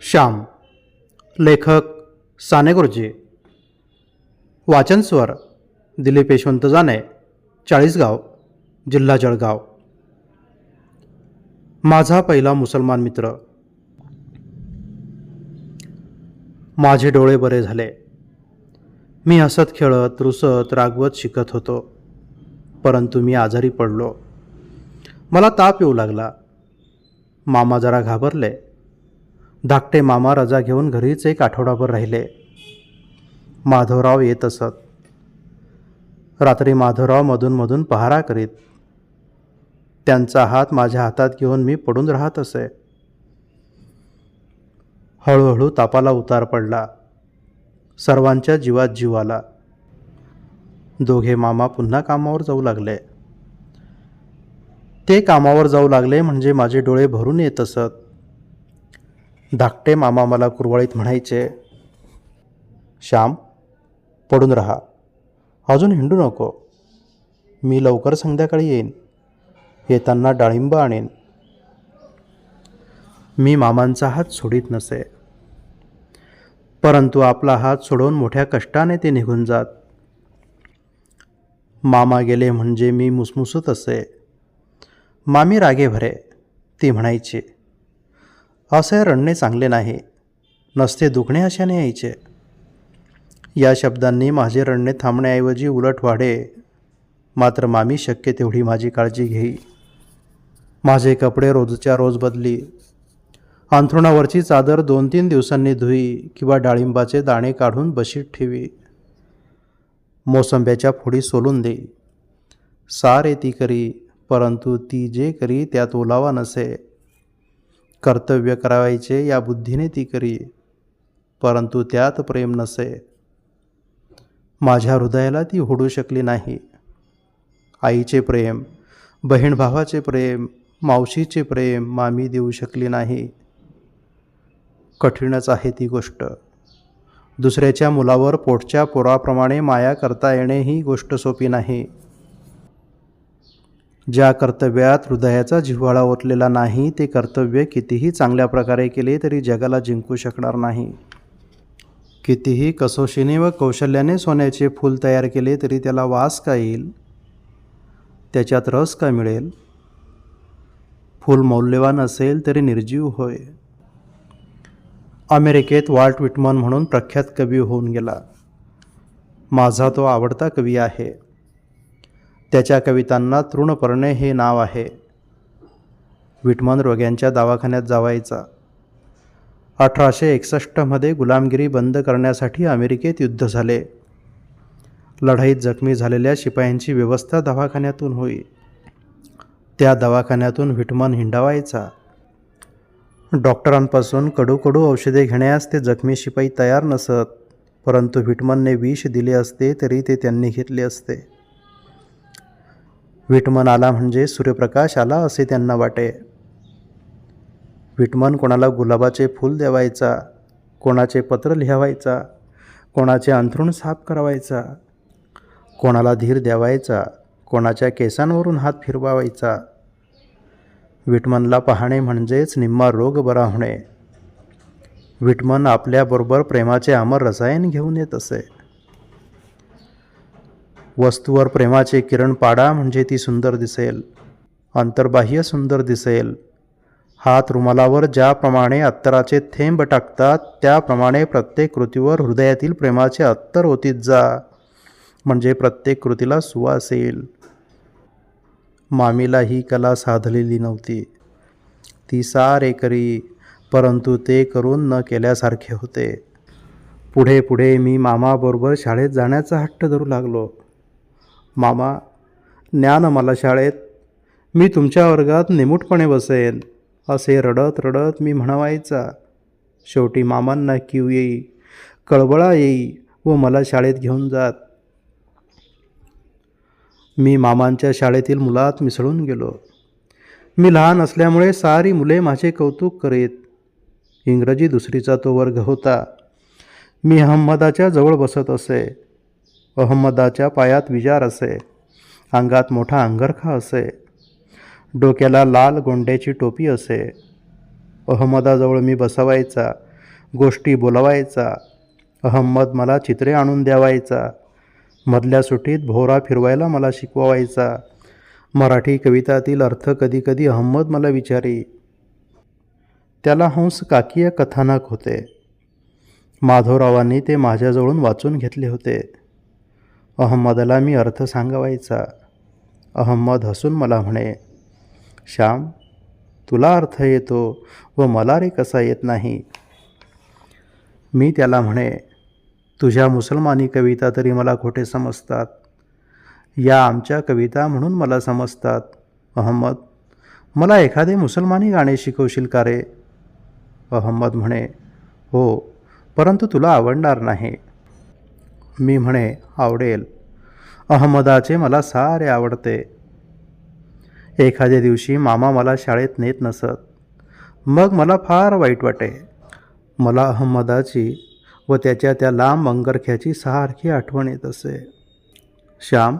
श्याम लेखक साने गुरुजी वाचन स्वर दिलीप यशवंत जाने चाळीसगाव जिल्हा जळगाव. माझा पहिला मुसलमान मित्र. माझे डोळे बरे झाले. मी हसत खेळत रुसत रागवत शिकत होतो. परंतु मी आजारी पडलो. मला ताप येऊ लागला. मामा जरा घाबरले. धाकटे मामा रजा घेऊन घरीच एक आठवडाभर राहिले. माधवराव येत असत. रात्री माधवराव मधूनमधून पहारा करीत. त्यांचा हात माझ्या हातात घेऊन मी पडून राहत असे. हळूहळू तापाला उतार पडला. सर्वांच्या जीवात जीव आला. दोघे मामा पुन्हा कामावर जाऊ लागले. ते कामावर जाऊ लागले म्हणजे माझे डोळे भरून येत असत. धाकटे मामा मला कुरवाळीत म्हणायचे श्याम पडून राहा. अजून हिंडू नको. मी लवकर संध्याकाळी येईन. येताना डाळिंब आणेन. मी मामांचा हात सोडित नसे. परंतु आपला हात सोडवून मोठ्या कष्टाने ते निघून जात. मामा गेले म्हणजे मी मुसमुसत असे. मामी रागे भरे ती म्हणायची. असे रडणे चांगले नाही. नसते दुखणे अशाने यायचे. या शब्दांनी माझे रडणे थांबण्याऐवजी उलट वाढे. मात्र मामी शक्य तेवढी माझी काळजी घेई. माझे कपडे रोजच्या रोज बदली. अंथरुणावरची चादर दोन तीन दिवसांनी धुई किंवा डाळिंबाचे दाणे काढून बशीत ठेवी. मोसंब्याच्या फोडी सोलून देई सारे ती करी परंतु ती जे करी त्यात ओलावा नसे. कर्तव्य करावायचे या बुद्धीने ती करी परंतु त्यात प्रेम नसे. माझ्या हृदयाला ती होडू शकली नाही. आईचे प्रेम बहीण भावाचे प्रेम मावशीचे प्रेम मामी देऊ शकली नाही. कठीणच आहे ती गोष्ट. दुसऱ्याच्या मुलावर पोटच्या पोराप्रमाणे माया करता येणे ही गोष्ट सोपी नाही. ज्या कर्तव्यात हृदयाचा जिव्हाळा ओतलेला नाही ते कर्तव्य कितीही चांगल्या प्रकारे केले तरी जगाला जिंकू शकणार नाही. कितीही कसोशीने व कौशल्याने सोन्याचे फूल तयार केले तरी त्याला वास का येईल? त्याच्यात रस का मिळेल? फूल मौल्यवान असेल तरी निर्जीव होय. अमेरिकेत वाल्ट विटमन म्हणून प्रख्यात कवी होऊन गेला. माझा तो आवडता कवी आहे. त्याच्या कवितांना तृणपर्णे हे नाव आहे. विटमन रोग्यांच्या दवाखान्यात जावायचा. अठराशे एकसष्टमध्ये गुलामगिरी बंद करण्यासाठी अमेरिकेत युद्ध झाले. लढाईत जखमी झालेल्या शिपायांची व्यवस्था दवाखान्यातून होई. त्या दवाखान्यातून व्हिटमन हिंडावायचा. डॉक्टरांपासून कडू कडू औषधे घेण्यास ते जखमी शिपाई तयार नसत परंतु व्हिटमनने विष दिले असते तरी ते त्यांनी घेतले असते. विटमन आला म्हणजे सूर्यप्रकाश आला असे त्यांना वाटे. विटमन कोणाला गुलाबाचे फूल देवायचा कोणाचे पत्र लिहावायचा कोणाचे अंथरूण साफ करावायचा कोणाला धीर द्यावायचा कोणाच्या केसांवरून हात फिरवावायचा. विटमनला पाहणे म्हणजेच निम्मा रोग बरा होणे. विटमन आपल्याबरोबर प्रेमाचे अमर रसायन घेऊन येत असे. वस्तूवर प्रेमाचे किरण पाडा म्हणजे ती सुंदर दिसेल. अंतर्बाह्य सुंदर दिसेल. हात रुमालावर ज्याप्रमाणे अत्तराचे थेंब टाकतात त्याप्रमाणे प्रत्येक कृतीवर हृदयातील प्रेमाचे अत्तर ओतीत जा म्हणजे प्रत्येक कृतीला सुवास येईल मामीला ही कला साधलेली नव्हती. ती सारे करी परंतु ते करून न केल्यासारखे होते. पुढे पुढे मी मामाबरोबर शाळेत जाण्याचा हट्ट धरू लागलो. मामा ज्ञान मला शाळेत. मी तुमच्या वर्गात निमूटपणे बसेन असे रडत रडत मी म्हणावायचा. शेवटी मामांना किव येई कळबळा येई व मला शाळेत घेऊन जात. मी मामांच्या शाळेतील मुलात मिसळून गेलो. मी लहान असल्यामुळे सारी मुले माझे कौतुक करीत. इंग्रजी दुसरीचा तो वर्ग होता. मी अहमदाच्या जवळ बसत असे. अहमदाच्या पायात विजार असे. अंगात मोठा अंगरखा असे. डोक्याला लाल गोंड्याची टोपी असे. अहमदाजवळ मी बसवायचा. गोष्टी बोलवायचा. अहमद मला चित्रे आणून द्यावायचा. मधल्या सुट्टीत भोवरा फिरवायला मला शिकवायचा. मराठी कवितातील अर्थ कधीकधी अहमद मला विचारी. त्याला हंस काकीय कथानक होते. माधवरावांनी ते माझ्याजवळून वाचून घेतले होते. अहमदला मी अर्थ सांगावायचा. अहमद हसून मला म्हणे श्याम तुला अर्थ येतो व मला रे कसा येत नाही? मी त्याला म्हणे तुझ्या मुसलमानी कविता तरी मला खोटे समजतात. या आमच्या कविता म्हणून मला समजतात. अहमद मला एखादे मुसलमानी गाणे शिकवशील का रे? अहमद म्हणे हो परंतु तुला आवडणार नाही. मी म्हणे आवडेल. अहमदाचे मला सारे आवडते. एखाद्या दिवशी मामा मला शाळेत नेत नसत. मग मला फार वाईट वाटे. मला अहमदाची व त्याच्या त्या लांब अंगरख्याची सारखी आठवण येत असे. श्याम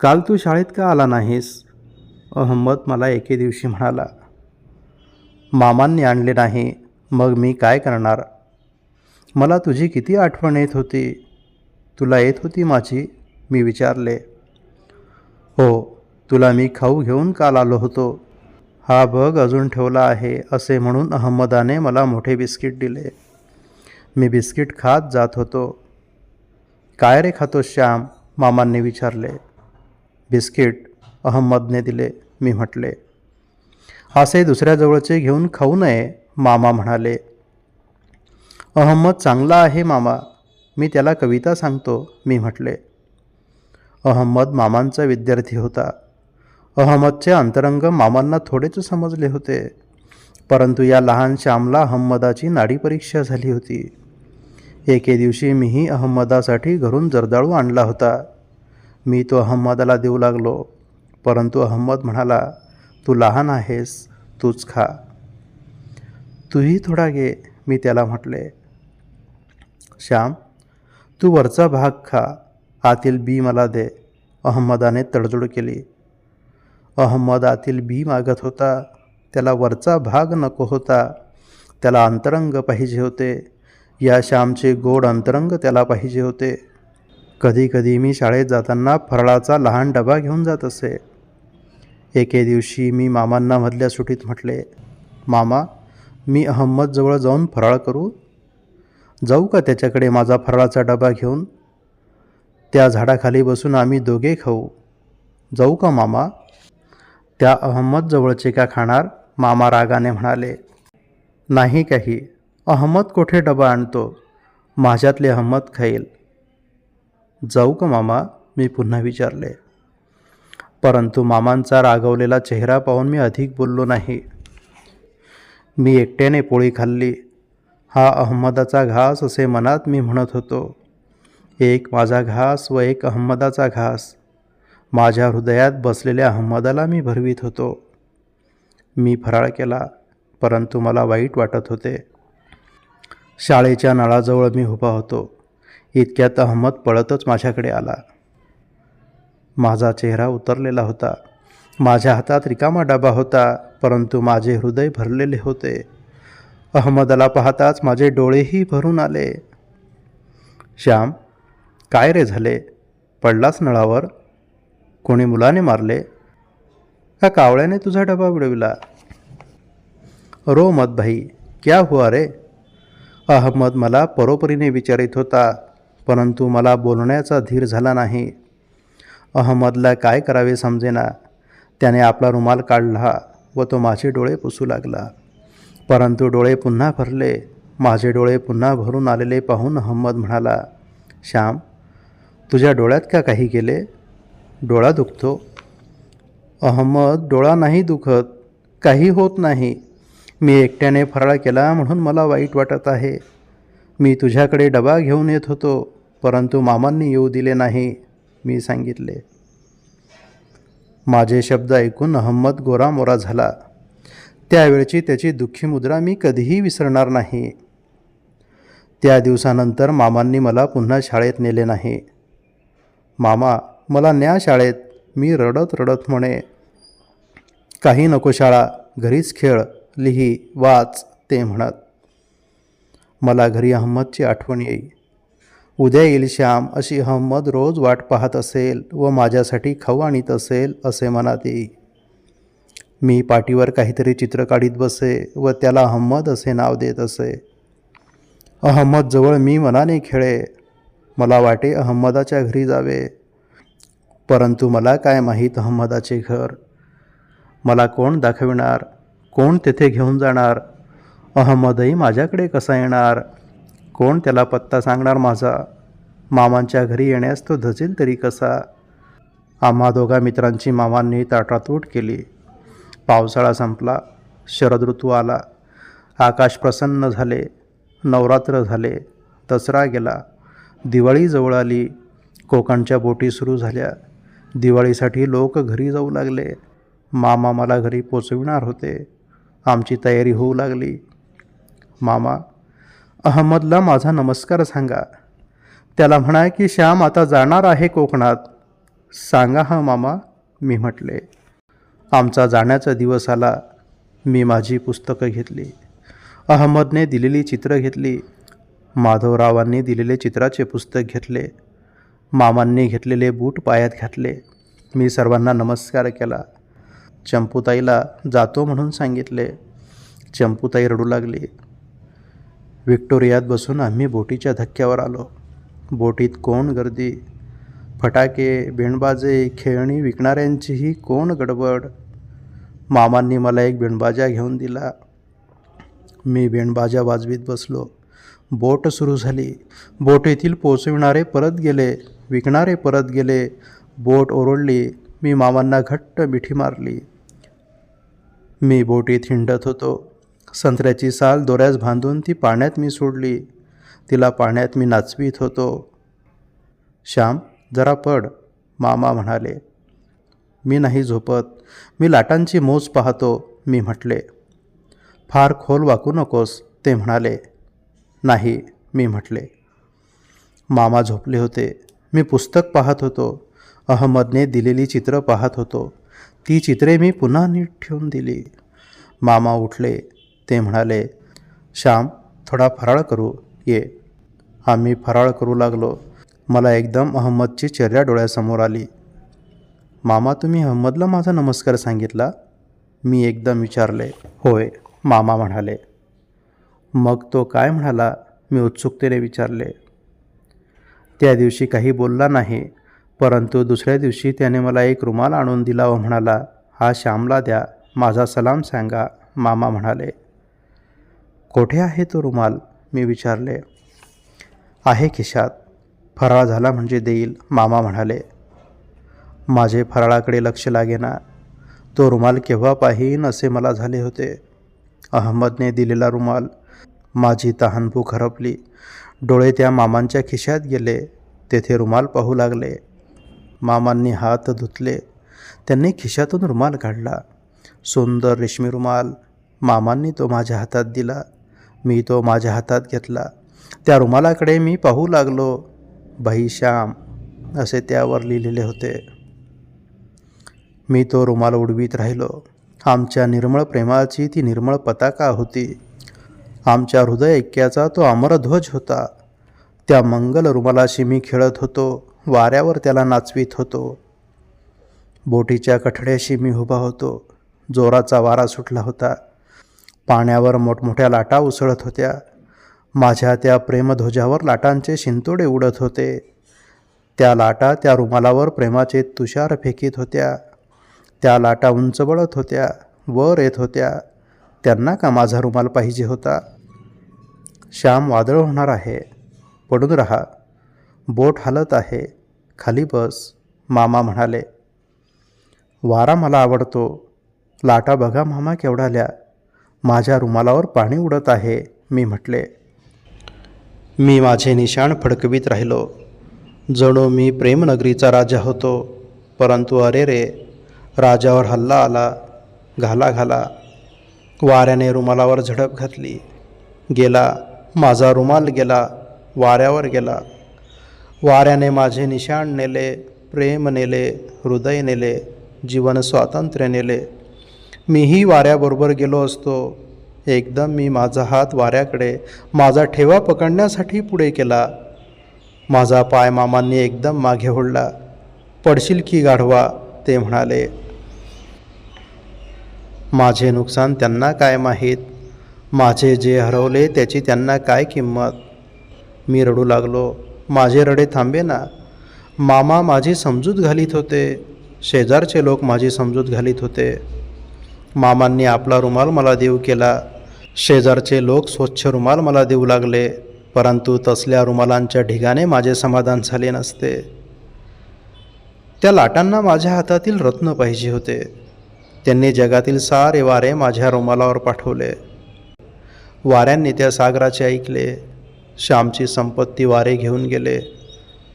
काल तू शाळेत का आला नाहीस? अहमद मला एके दिवशी म्हणाला. मामांनी आणले नाही. मग मी काय करणार? मला तुझी किती आठवण येत होती? तुला येत होती माझी? मी विचारले. हो तुला मी खाऊ घेऊन काल आलो होतो. हा बग अजून ठेवला आहे असे म्हणून अहमदाने मला मोठे बिस्किट दिले. मी बिस्किट खात जात होतो. काय रे खातो श्याम? मामांनी विचारले. बिस्किट अहमदने दिले. मी म्हटले असे दुसऱ्याजवळचे घेऊन खाऊ नये मामा म्हणाले. अहमद चांगला आहे मामा. मी त्याला कविता सांगतो मी म्हटले. अहमद मामांचा विद्यार्थी होता. अहमदचे अंतरंग मामांना थोडेच समजले होते. परंतु या लहान श्यामला अहमदाची नाडी परीक्षा झाली होती. एके दिवशी मीही अहमदासाठी घरून जर्दाळू आणला होता. मी तो अहमदाला देऊ लागलो. परंतु अहमद म्हणाला तू लहान आहेस तूच खा. तूही थोडा घे मी त्याला म्हटले. श्याम तू वरचा भाग खा. आतील बी मला दे. अहमदाने तडजोड केली. अहमद आतील बी मागत होता. त्याला वरचा भाग नको होता. त्याला अंतरंग पाहिजे होते. या श्यामचे गोड अंतरंग त्याला पाहिजे होते. कधी कधी मी शाळेत जाताना फराळाचा लहान डबा घेऊन जात असे. एके दिवशी मी मामांना मधल्या सुटीत म्हटले मामा मी अहमदजवळ जाऊन फराळ करू जाऊ का त्याच्याकडे माझा फराळाचा डबा घेऊन? त्या झाडाखाली बसून आम्ही दोघे खाऊ. जाऊ का मामा? त्या अहमद जवळचे का खाणार? मामा रागाने म्हणाले. नाही काही. अहमद कोठे डबा आणतो? माझ्यातले अहमद खाईल. जाऊ का मामा? मी पुन्हा विचारले. परंतु मामांचा रागवलेला चेहरा पाहून मी अधिक बोललो नाही. मी एकट्याने पोळी खाल्ली. हा अहमदाचा घास असे मनात मी म्हणत होतो. एक माझा घास व एक अहमदाचा घास. माझ्या हृदयात बसलेल्या अहमदाला मी भरवीत होतो. मी फराळ केला परंतु मला वाईट वाटत होते. शाळेच्या नळाजवळ मी उभा होतो. इतक्यात अहमद पळतच माझ्याकडे आला. माझा चेहरा उतरलेला होता. माझ्या हातात रिकामा डबा होता परंतु माझे हृदय भरलेले होते. अहमदला पाहताच माझे डोळेही भरून आले. श्याम काय रे झाले? पडलास नळावर? कोणी मुलाने मारले? का कावळ्याने तुझा डबा उडविला. रो मत भाई क्या हुआ रे? अहमद मला परोपरीने विचारित होता परंतु मला बोलण्याचा धीर झाला नाही. अहमदला काय करावे समजेना? त्याने आपला रुमाल काढला व तो माझे डोळे पुसू लागला. परंतु डोळे पुन्हा भरले. माझे डोळे पुन्हा भरून आलेले पाहून अहमद म्हणाला श्याम तुझ्या डोळ्यात का काही गेले? डोळा दुखतो. अहमद डोळा नाही दुखत. काही होत नाही. मी एकट्याने फराळ केला म्हणून मला वाईट वाटत आहे. मी तुझ्याकडे डबा घेऊन येत होतो परंतु मामांनी येऊ दिले नाही मी सांगितले. माझे शब्द ऐकून अहमद गोरामोरा झाला. त्यावेळची त्याची दुःखी मुद्रा मी कधीही विसरणार नाही. त्या दिवसानंतर मामांनी मला पुन्हा शाळेत नेले नाही. मामा मला न्या शाळेत मी रडत रडत म्हणे. काही नको शाळा घरीच खेळ लिही वाच ते म्हणत. मला घरी अहमदची आठवण येई. उद्या येईल श्याम अशी अहमद रोज वाट पाहत असेल व माझ्यासाठी खाऊ आणीत असेल असे मनात येई. मी पाठीवर काहीतरी चित्र काढीत बसे व त्याला अहमद असे नाव देत असे. अहमदजवळ मी मनाने खेळे. मला वाटे अहमदाच्या घरी जावे. परंतु मला काय माहीत अहमदाचे घर? मला कोण दाखविणार? कोण तेथे घेऊन जाणार? अहमदही माझ्याकडे कसा येणार? कोण त्याला पत्ता सांगणार माझा? मामांच्या घरी येण्यास तो धजेल तरी कसा? आम्हा दोघा मित्रांची मामांनी ताटातूट केली. पावसाळा संपला शरद ऋतू आला आकाश प्रसन्न झाले नवरात्र झाले दसरा गेला दिवाळी जवळ आली कोकणच्या बोटी सुरू झाल्या दिवाळीसाठी लोक घरी जाऊ लागले मामा मला घरी पोचविणार होते आमची तयारी होऊ लागली. मामा अहमदला माझा नमस्कार सांगा. त्याला म्हणा की श्याम आता जाणार आहे कोकणात. सांगा हा मामा मी म्हटले. आमचा जाण्याचा दिवस आला. मी माझी पुस्तकं घेतली. अहमदने दिलेली चित्र घेतली. माधवरावांनी दिलेले चित्राचे पुस्तक घेतले. मामांनी घेतलेले बूट पायात घातले. मी सर्वांना नमस्कार केला. चंपूताईला जातो म्हणून सांगितले. चंपूताई रडू लागली. विक्टोरियात बसून आम्ही बोटीच्या धक्क्यावर आलो. बोटीत कोण गर्दी? फटाके बेणबाजे खेळणी विकणाऱ्यांचीही कोण गडबड? मामांनी मला एक बेणबाजा घेऊन दिला. मी बेणबाजा वाजवीत बसलो. बोट सुरू झाली. बोटीतील पोचविणारे परत गेले. विकणारे परत गेले. बोट ओरडली. मी मामांना घट्ट मिठी मारली. मी बोटीत हिंडत होतो. संत्र्याची साल दोऱ्यास बांधून ती पाण्यात मी सोडली. तिला पाण्यात मी नाचवीत होतो. श्याम जरा पड मामा म्हणाले. मी नाही झोपत. मी लाटांची मोज पाहतो मी म्हटले. फार खोल वाकू नकोस ते म्हणाले. नाही मी म्हटले. मामा झोपले होते. मी पुस्तक पाहत होतो. अहमदने दिलेली चित्र पाहत होतो. ती चित्रे मी पुन्हा नीट ठेवून दिली. मामा उठले. ते म्हणाले श्याम थोडा फराळ करू. ये. आम्ही फराळ करू लागलो. मला एकदम अहमदची चर्या डोळ्यासमोर आली. मामा तुम्ही अहमदला माझा नमस्कार सांगितला? मी एकदम विचारले. होय मामा म्हणाले. मग तो काय म्हणाला? मी उत्सुकतेने विचारले. त्या दिवशी काही बोलला नाही परंतु दुसऱ्या दिवशी त्याने मला एक रुमाल आणून दिला व म्हणाला हा श्यामला द्या माझा सलाम सांगा मामा म्हणाले. कोठे आहे तो रुमाल? मी विचारले. आहे खिशात. फराळ झाला म्हणजे देईल. मामा म्हणाले माझे फराळाकडे लक्ष लागेना. तो रुमाल केव्हा पाहीन असे मला झाले होते. अहमदने दिलेला रुमाल माझी तहानभूक हरपली. डोळे त्या मामांच्या खिशात गेले. तेथे रुमाल पाहू लागले. मामांनी हात धुतले. त्यांनी खिशातून रुमाल काढला. सुंदर रेशमी रुमाल मामांनी तो माझ्या हातात दिला. मी तो माझ्या हातात घेतला. त्या रुमालाकडे मी पाहू लागलो. भाई श्याम असे त्यावर लिहिलेले होते. मी तो रुमाल उडवीत राहिलो. आमच्या निर्मळ प्रेमाची ती निर्मळ पताका होती. आमच्या हृदय ऐक्याचा तो अमरध्वज होता. त्या मंगल रुमालाशी मी खेळत होतो. वाऱ्यावर त्याला नाचवीत होतो. बोटीच्या कठड्याशी मी उभा होतो. जोराचा वारा सुटला होता. पाण्यावर मोठमोठ्या लाटा उसळत होत्या. माझ्या त्या प्रेमध्वजावर लाटांचे शिंतोडे उडत होते. त्या लाटा त्या रुमालावर प्रेमाचे तुषार फेकीत होत्या. त्या लाटा उंच बळत होत्या वर येत होत्या. त्यांना का माझा रुमाल पाहिजे होता? श्याम वादळ होणार आहे. पडून रहा. बोट हलत आहे. खाली बस मामा म्हणाले. वारा मला आवडतो. लाटा बघा मामा केवढाल्या. माझ्या रुमालावर पाणी उडत आहे मी म्हटले. मी माझे निशाण फडकवीत राहिलो. जणू मी प्रेमनगरीचा राजा होतो. परंतु अरे रे राजावर हल्ला आला घाला घाला. वाऱ्याने रुमालावर झडप घातली. गेला माझा रुमाल गेला वाऱ्यावर गेला. वाऱ्याने माझे निशाण नेले प्रेम नेले हृदय नेले जीवन स्वातंत्र्य नेले. मीही वाऱ्याबरोबर गेलो असतो. एकदम मी माझा हात वाऱ्याकडे माझा ठेवा पकडण्यासाठी पुढे केला. माझा पाय मामांनी एकदम मागे ओढला. पडशील की गाढवा? ते म्हणाले. माझे नुकसान त्यांना काय माहीत? माझे जे हरवले त्याची त्यांना काय किंमत? मी रडू लागलो. माझे रडे थांबे ना? मामा माझी समजूत घालीत होते. शेजारचे लोक माझी समजूत घालीत होते. मामांनी आपला रुमाल मला देऊ केला. शेजारचे लोक स्वच्छ रुमाल मला देऊ लागले परंतु तसल्या रुमालांच्या ढिगाने माझे समाधान झाले नसते. त्या लाटांना माझ्या हातातील रत्न पाहिजे होते. त्यांनी जगातील सारे वारे माझ्या रुमालावर पाठवले. वाऱ्यांनी त्या सागराचे ऐकले. श्यामची संपत्ती वारे घेऊन गेले.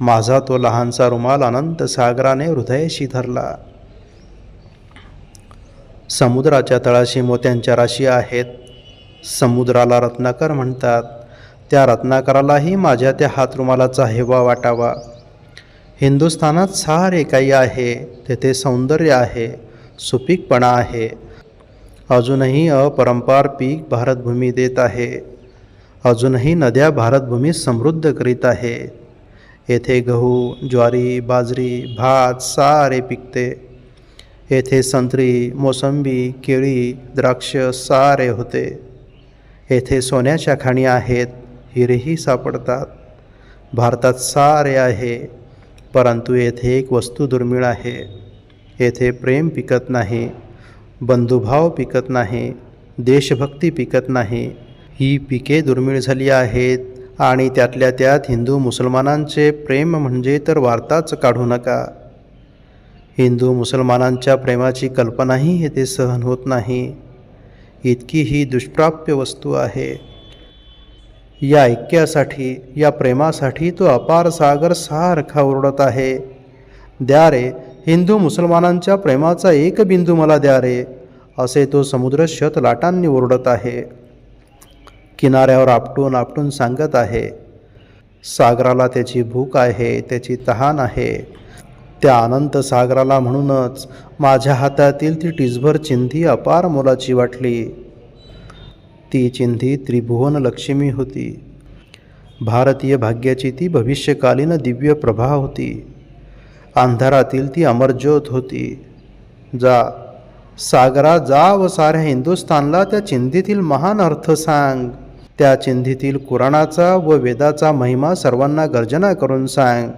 माझा तो लहानसा रुमाल अनंत सागराने हृदयाशी धरला. समुद्राच्या तळाशी मोत्यांच्या राशी आहेत. समुद्राला रत्नाकर म्हणतात. त्या रत्नाकरालाही माझ्या त्या हातरुमालाचा हेवा वाटावा. हिंदुस्थानात सारे काही आहे तेथे सौंदर्य आहे सुपीकपणा आहे. अजूनही अपरंपार पीक भारतभूमी देत आहे. अजूनही नद्या भारतभूमी समृद्ध करीत आहे. येथे गहू ज्वारी बाजरी भात सारे पिकते. येथे संत्री मोसंबी केळी द्राक्ष सारे होते. येथे सोन्याच्या खाणी आहेत हिरेही सापडतात. भारतात सारे आहे परंतु येथे एक वस्तू दुर्मिळ आहे. येथे प्रेम पिकत नाही बंधुभाव पिकत नाही देशभक्ती पिकत नाही. ही पिके दुर्मिळ झाली आहेत आणि त्यातल्या त्यात हिंदू मुसलमानांचे प्रेम म्हणजे तर वार्ताच काढू नका. हिंदू मुसलमानांच्या प्रेमाची कल्पनाही येथे सहन होत नाही. इतकी ही दुष्प्राप्य वस्तू आहे. या ऐक्यासाठी या प्रेमासाठी तो अपार सागर सारखा ओरडत आहे. द्या रे हिंदू मुसलमानांच्या प्रेमाचा एक बिंदू मला द्या रे असे तो समुद्र शत लाटांनी ओरडत आहे. किनाऱ्यावर आपटून आपटून सांगत आहे सागराला त्याची भूक आहे त्याची तहान आहे. त्या अनंत सागराला म्हणूनच माझ्या हातातील ती टिचभर चिंधी अपार मोलाची वाटली. ती चिंधी त्रिभुवन लक्ष्मी होती. भारतीय भाग्याची ती भविष्यकालीन दिव्य प्रभा होती. अंधारातील ती अमरज्योत होती. जा सागरा जा व साऱ्या हिंदुस्थानला त्या चिंधीतील महान अर्थ सांग. त्या चिंधीतील कुराणाचा व वेदाचा महिमा सर्वांना गर्जना करून सांग.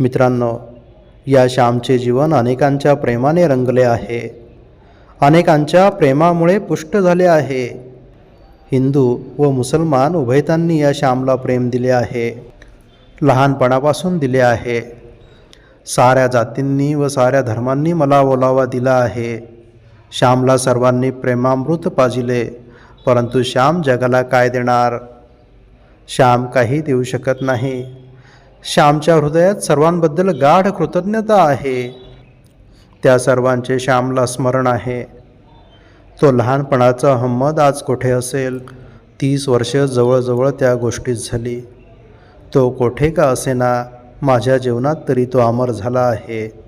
मित्रांनो या श्यामचे जीवन अनेकांच्या प्रेमाने रंगले आहे. अनेकांच्या प्रेमामुळे पुष्ट झाले आहे. हिंदू व मुसलमान उभयतांनी या श्यामला प्रेम दिले आहे. लहानपणापासून दिले आहे. साऱ्या जातींनी व साऱ्या धर्मांनी मला ओलावा दिला आहे. श्यामला सर्वांनी प्रेमामृत पाजिले परंतु श्याम जगाला काय देणार? श्याम काही देऊ शकत नाही. श्यामच्या हृदयात सर्वांबद्दल गाढ कृतज्ञता आहे. त्या सर्वांचे श्यामला स्मरण आहे. तो लहानपणाचा हम्मद आज कोठे असेल? तीस वर्ष जवळजवळ त्या गोष्टीत झाली. तो कोठे का असेना? माझ्या जीवनात तरी तो अमर झाला आहे.